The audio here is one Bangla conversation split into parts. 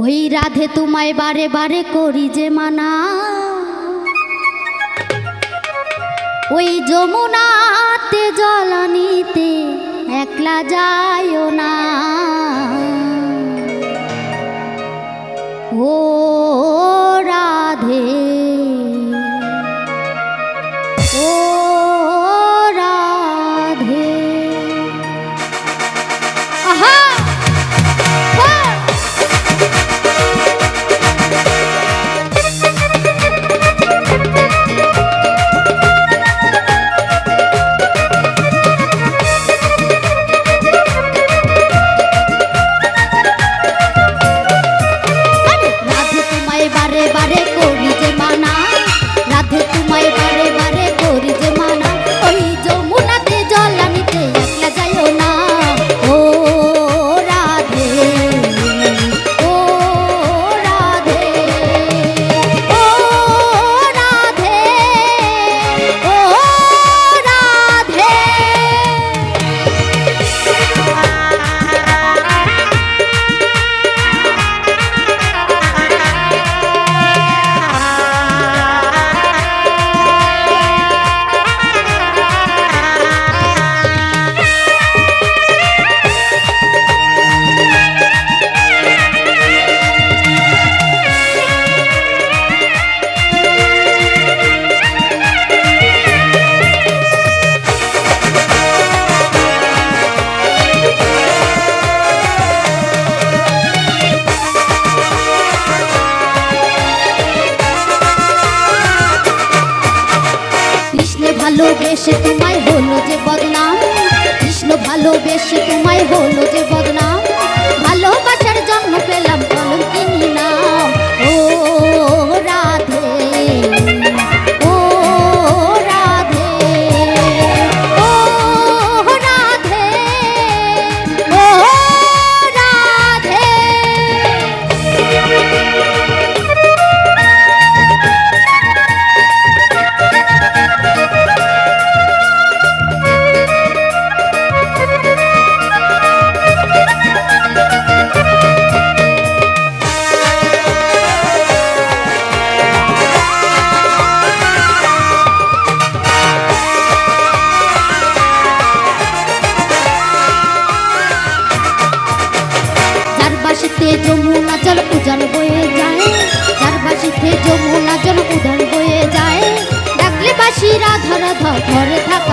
ওই রাধে তোমায় বারে বারে করি যে মানা। ওই যমুনাতে জলানিতে একলা যায় না। ভালোবেসে তোমায় হলো যে বদনাম। কৃষ্ণ ভালোবেসে তোমায় হলো যে বদনাম। ভালোবাসার জন্ম বাসিতে যমুনা জল উজান বয়ে যায়। যার বাসিতে যমুনা জল উদান বয়ে যায়। ডাকলে বাসি রাধা ঘরে থাকা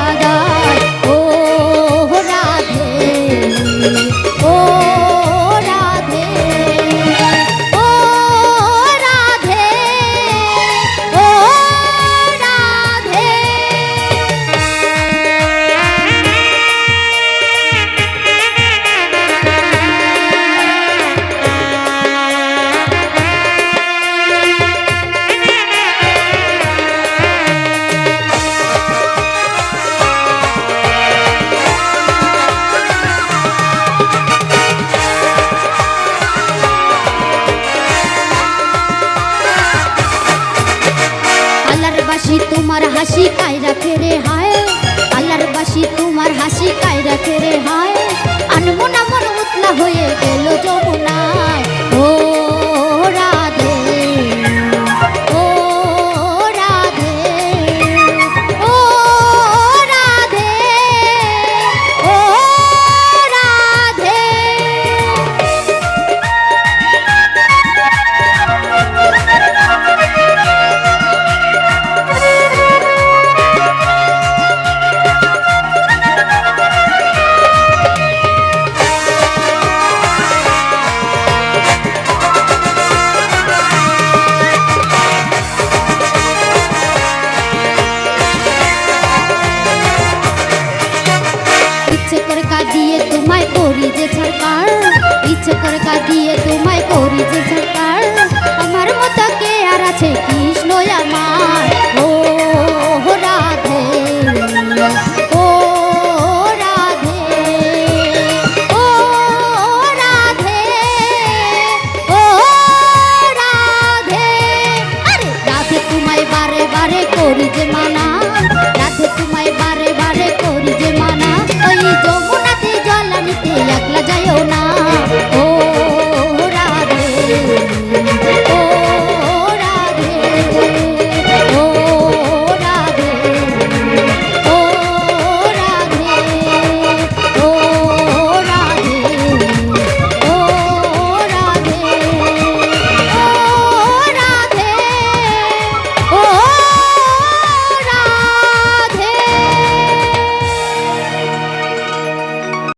বাসি তোমার হাসি কায়রা ফেরে হায়? আল্লাহর বাসি তোমার হাসি কায়রা ফেরে হায়?